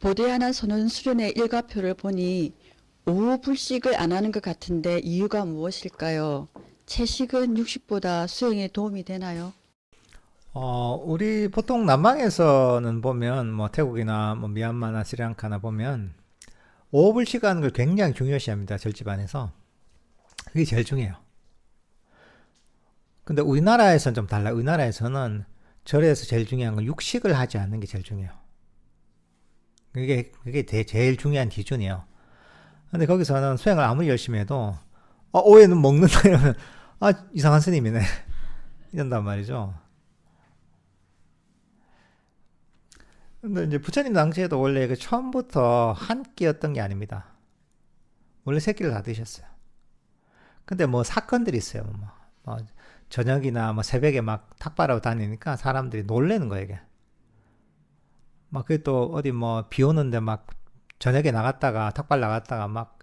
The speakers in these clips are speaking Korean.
보대 하나 선원 수련회 일과표를 보니 오후 불식을 안 하는 것 같은데 이유가 무엇일까요? 채식은 60보다 수행에 도움이 되나요? 어, 우리 보통 남방에서는 보면 뭐 태국이나 뭐 미얀마나 스리랑카나 보면 오불 시간을 굉장히 중요시합니다. 절집안에서. 그게 제일 중요해요. 근데 우리나라에서는 좀 달라요. 우리나라에서는 절에서 제일 중요한 건 육식을 하지 않는 게 제일 중요해요. 그게, 그게 대- 제일 중요한 기준이에요. 근데 거기서는 수행을 아무리 열심히 해도, 어, 오해는 먹는다 이러면, 아, 이상한 스님이네. 이런단 말이죠. 근데 이제 부처님 당시에도 원래 그 처음부터 한 끼였던 게 아닙니다. 원래 세 끼를 다 드셨어요. 근데 뭐 사건들이 있어요. 뭐, 뭐 저녁이나 뭐 새벽에 막 탁발하고 다니니까 사람들이 놀래는 거예요, 이게. 막 그게 또 어디 뭐 비 오는데 막 저녁에 나갔다가 탁발 나갔다가 막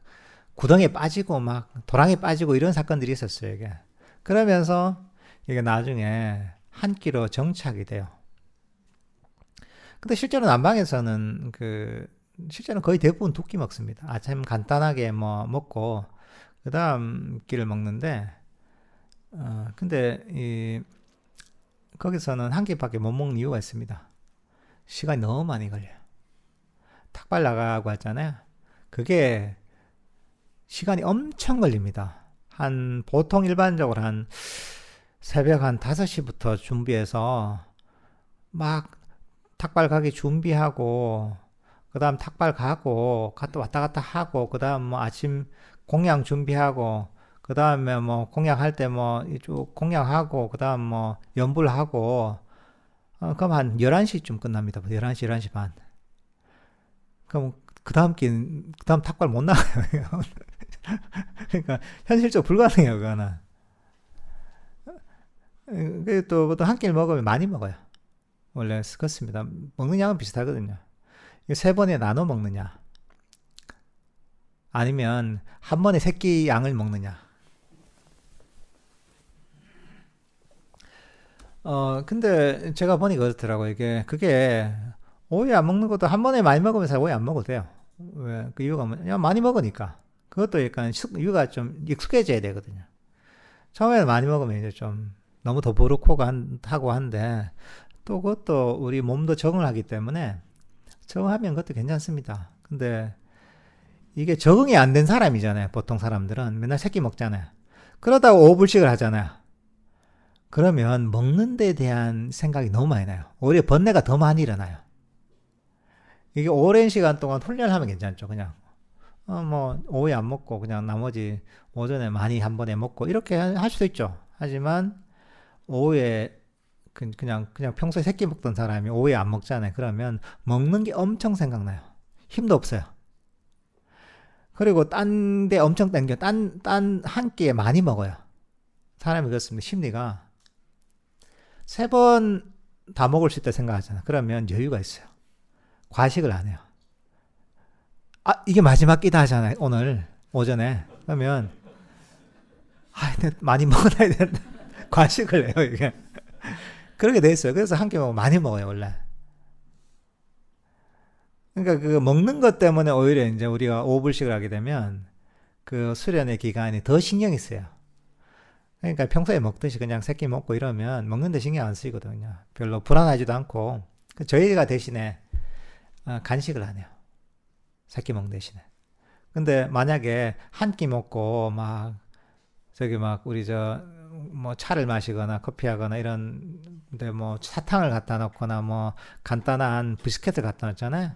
구덩이에 빠지고 막 도랑에 빠지고 이런 사건들이 있었어요, 이게. 그러면서 이게 나중에 한 끼로 정착이 돼요. 근데 실제로 남방에서는 그 실제로 거의 대부분 두 끼 먹습니다. 아침 간단하게 뭐 먹고 그 다음 끼를 먹는데 어 근데 이 거기서는 한 끼밖에 못 먹는 이유가 있습니다. 시간이 너무 많이 걸려요. 탁발 나가고 했잖아요. 그게 시간이 엄청 걸립니다. 한 보통 일반적으로 한 새벽 한 5시부터 준비해서 막 탁발 가기 준비하고 그 다음 탁발 가고 갔다 왔다 갔다 하고 그 다음 뭐 아침 공양 준비하고 그 다음에 뭐 공양할 때 뭐 쭉 공양하고 그 다음 뭐 연불하고 어, 그럼 한 11시쯤 끝납니다. 11시 11시 반. 그럼 그 다음 끼 그다음 탁발 못 나가요. 그러니까 현실적으로 불가능해요, 그거는. 그또한 끼를 먹으면 많이 먹어요. 원래 그렇습니다. 먹는 양은 비슷하거든요. 세 번에 나눠 먹느냐, 아니면 한 번에 세 끼 양을 먹느냐. 어, 근데 제가 보니 그렇더라고요. 이게, 그게, 오이 안 먹는 것도 한 번에 많이 먹으면 사 오이 안 먹어도 돼요. 왜? 그 이유가 뭐냐? 많이 먹으니까. 그것도 약간 숙, 이유가 좀 익숙해져야 되거든요. 처음에는 많이 먹으면 이제 좀 너무 더부룩하고 한, 하고 한데, 또 그것도 우리 몸도 적응을 하기 때문에 적응하면 그것도 괜찮습니다. 근데 이게 적응이 안 된 사람이잖아요. 보통 사람들은 맨날 새끼 먹잖아요. 그러다가 오불식을 하잖아요. 그러면 먹는 데 대한 생각이 너무 많이 나요. 오히려 번뇌가 더 많이 일어나요. 이게 오랜 시간 동안 훈련하면 괜찮죠. 그냥 어, 뭐 오후에 안 먹고 그냥 나머지 오전에 많이 한 번에 먹고 이렇게 할 수도 있죠. 하지만 오후에 그- 그냥 그냥 평소에 새끼 먹던 사람이 오후에 안 먹잖아요. 그러면 먹는 게 엄청 생각나요. 힘도 없어요. 그리고 딴 데 엄청 땡겨. 딴 딴 한 끼에 많이 먹어요. 사람이 그렇습니다. 심리가 세 번 다 먹을 수 있다 생각하잖아. 그러면 여유가 있어요. 과식을 안 해요. 아, 이게 마지막 끼다 하잖아요. 오늘 오전에. 그러면 아, 많이 먹어야 되는데 과식을 해요, 이게. 그렇게 돼 있어요. 그래서 한 끼 먹으면 많이 먹어요, 원래. 그러니까 그 먹는 것 때문에 오히려 이제 우리가 오불식을 하게 되면 그 수련의 기간이 더 신경이 쓰여요. 그러니까 평소에 먹듯이 그냥 새끼 먹고 이러면 먹는데 신경 안 쓰이거든요. 별로 불안하지도 않고 그 저희가 대신에 어, 간식을 안 해요. 새끼 먹는 대신에. 근데 만약에 한 끼 먹고 막 저기 막 우리 저 뭐 차를 마시거나 커피하거나 이런 데뭐 사탕을 갖다 놓거나 뭐 간단한 비스켓을 갖다 놓잖아요.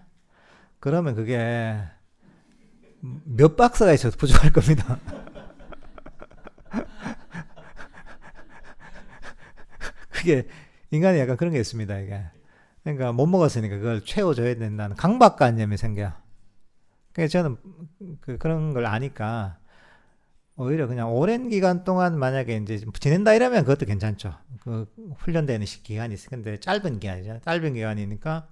그러면 그게 몇 박스가 있어도 부족할 겁니다. 그게 인간이 약간 그런 게 있습니다, 이게. 그러니까 못 먹었으니까 그걸 채워줘야 된다는 강박관념이 생겨요. 그러니까 저는 그 그런 걸 아니까 오히려 그냥 오랜 기간 동안 만약에 이제 좀 지낸다 이러면 그것도 괜찮죠. 그 훈련되는 시- 기간이 있어. 근데 짧은 기간이잖아요. 짧은 기간이니까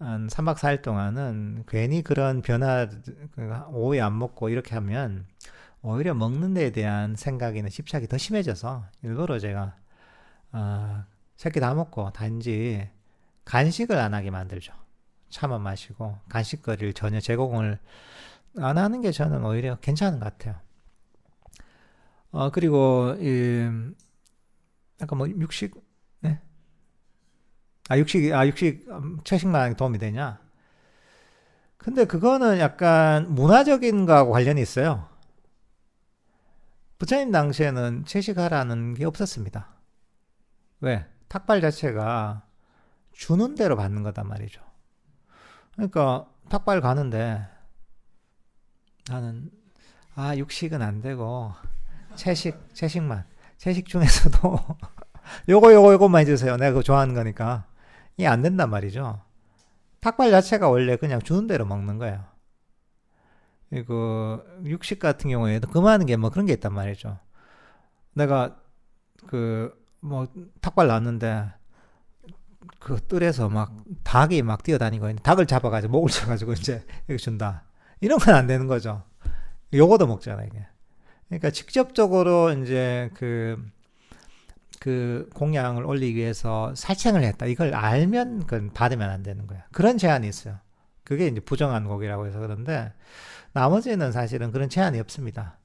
한 3박 4일 동안은 괜히 그런 변화 그 오후에 안 먹고 이렇게 하면 오히려 먹는 데에 대한 생각이나 집착이 더 심해져서 일부러 제가 아, 새끼 다 먹고 단지 간식을 안 하게 만들죠. 차만 마시고 간식거리를 전혀 제공을 안 하는 게 저는 오히려 괜찮은 것 같아요. 어 그리고 이 약간 뭐 육식 네? 아 육식 아 육식 음, 채식만 도움이 되냐? 근데 그거는 약간 문화적인 거하고 관련이 있어요. 부처님 당시에는 채식하라는 게 없었습니다. 왜? 탁발 자체가 주는 대로 받는 거단 말이죠. 그러니까 탁발 가는데 나는 아 육식은 안 되고 채식 채식만 채식 중에서도 요거 요거 요거만 해주세요. 내가 그거 좋아하는 거니까 이게 안 된단 말이죠. 탁발 자체가 원래 그냥 주는 대로 먹는 거예요. 이거 육식 같은 경우에도 금하는 게 뭐 그런 게 있단 말이죠. 내가 그 뭐 탁발 났는데 그 뜰에서 막 닭이 막 뛰어다니고 있는데 닭을 잡아가지고 목을 쳐가지고 이제 이렇게 준다. 이런 건 안 되는 거죠. 요거도 먹잖아 이게. 그러니까 직접적으로 이제 그, 그 공양을 올리기 위해서 살쾡을 했다. 이걸 알면 그건 받으면 안 되는 거야. 그런 제한이 있어요. 그게 이제 부정한 곡이라고 해서 그런데 나머지는 사실은 그런 제한이 없습니다.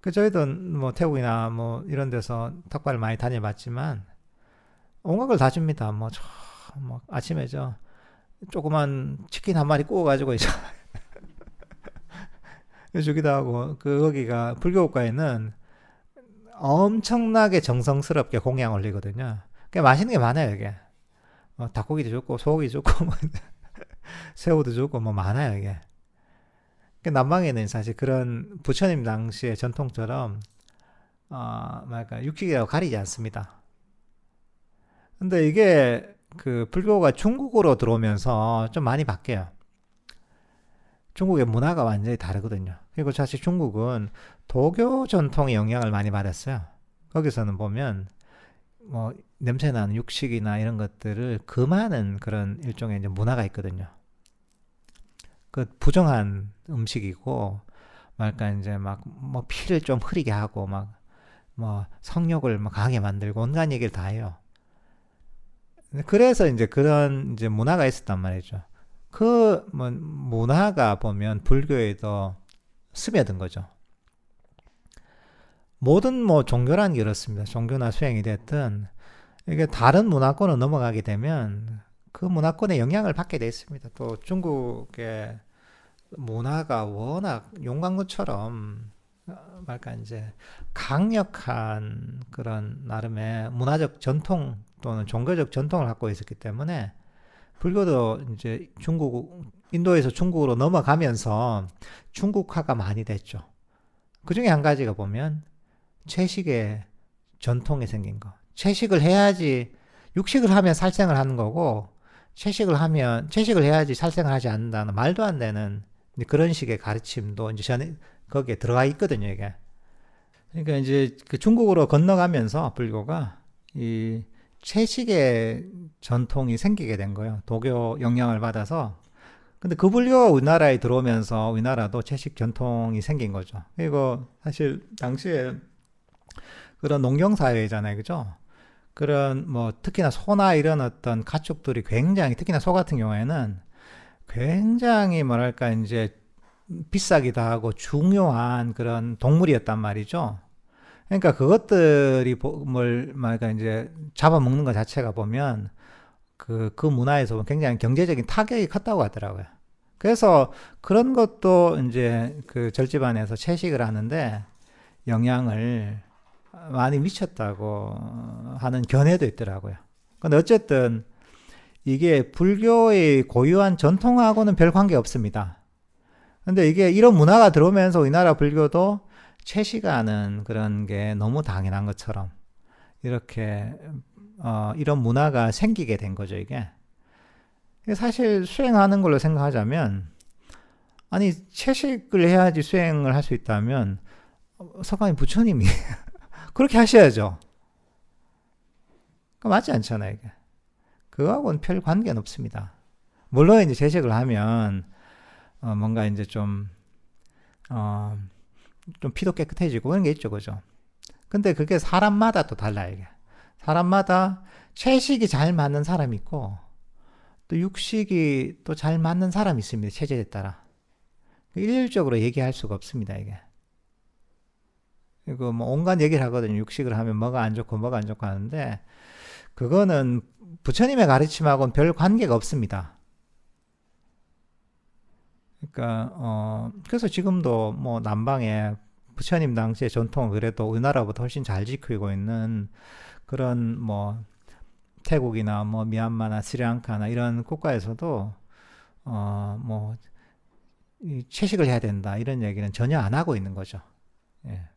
그 저희도 뭐 태국이나 뭐 이런 데서 탁발을 많이 다녀봤지만 온갖 걸 다 줍니다. 뭐, 저, 뭐 아침에 저 조그만 치킨 한 마리 구워 가지고 이제 주기도 하고 그 거기가 불교 국가에는 엄청나게 정성스럽게 공양 올리거든요. 꽤 맛있는 게 많아요 이게. 뭐 닭고기도 좋고 소고기 좋고 뭐 새우도 좋고 뭐 많아요 이게. 그 남방에는 사실 그런 부처님 당시의 전통처럼 어, 뭐랄까 육식이라고 가리지 않습니다. 근데 이게 그 불교가 중국으로 들어오면서 좀 많이 바뀌어요. 중국의 문화가 완전히 다르거든요. 그리고 사실 중국은 도교 전통의 영향을 많이 받았어요. 거기서는 보면 뭐 냄새나는 육식이나 이런 것들을 금하는 그런 일종의 이제 문화가 있거든요. 그 부정한 음식이고 말까 이제 막 뭐 피를 좀 흐리게 하고 막 뭐 성욕을 막 강하게 만들고 온갖 얘기를 다 해요. 그래서 이제 그런 이제 문화가 있었단 말이죠. 그 뭐 문화가 보면 불교에도 스며든 거죠. 모든 뭐 종교라는 게 그렇습니다. 종교나 수행이 됐든 이게 다른 문화권으로 넘어가게 되면 그 문화권의 영향을 받게 돼 있습니다. 또 중국의 문화가 워낙 용광로처럼 어, 말까 이제 강력한 그런 나름의 문화적 전통 또는 종교적 전통을 갖고 있었기 때문에 불교도 이제 중국 인도에서 중국으로 넘어가면서 중국화가 많이 됐죠. 그 중에 한 가지가 보면 채식의 전통이 생긴 거. 채식을 해야지 육식을 하면 살생을 하는 거고 채식을 하면 채식을 해야지 살생을 하지 않는다는 말도 안 되는 그런 식의 가르침도 이제 전에 거기에 들어가 있거든요, 이게. 그러니까 이제 그 중국으로 건너가면서 불교가 이 채식의 전통이 생기게 된 거예요. 도교 영향을 받아서. 근데 그 불교가 우리나라에 들어오면서 우리나라도 채식 전통이 생긴 거죠. 그리고 사실 당시에 그런 농경 사회잖아요, 그죠? 그런 뭐 특히나 소나 이런 어떤 가축들이 굉장히 특히나 소 같은 경우에는 굉장히 뭐랄까 이제 비싸기도 하고 중요한 그런 동물이었단 말이죠. 그러니까 그것들이 보- 뭘 말까 이제 잡아먹는 것 자체가 보면 그, 그 문화에서 굉장히 경제적인 타격이 컸다고 하더라고요. 그래서 그런 것도 이제 그 절집안에서 채식을 하는데 영향을 많이 미쳤다고 하는 견해도 있더라고요. 근데 어쨌든 이게 불교의 고유한 전통하고는 별 관계 없습니다. 근데 이게 이런 문화가 들어오면서 우리나라 불교도 채식하는 그런 게 너무 당연한 것처럼 이렇게 어, 이런 문화가 생기게 된 거죠, 이게. 사실 수행하는 걸로 생각하자면 아니 채식을 해야지 수행을 할 수 있다면 어, 석가님 부처님이 그렇게 하셔야죠. 그 맞지 않잖아요, 이게. 그거하고는 별 관계는 없습니다. 물론 이제 채식을 하면 어, 뭔가 이제 좀 어, 좀 피도 깨끗해지고 그런 게 있죠, 그죠? 근데 그게 사람마다 또 달라요, 이게. 사람마다 채식이 잘 맞는 사람이 있고 또 육식이 또 잘 맞는 사람이 있습니다. 체질에 따라. 일률적으로 얘기할 수가 없습니다, 이게. 이거 뭐 온갖 얘기를 하거든요. 육식을 하면 뭐가 안 좋고 뭐가 안 좋고 하는데 그거는 부처님의 가르침하고는 별 관계가 없습니다. 그러니까 어 그래서 지금도 뭐 남방에 부처님 당시의 전통을 그래도 우리나라보다 훨씬 잘 지키고 있는 그런 뭐 태국이나 뭐 미얀마나 스리랑카나 이런 국가에서도 어뭐 채식을 해야 된다 이런 얘기는 전혀 안 하고 있는 거죠. 예.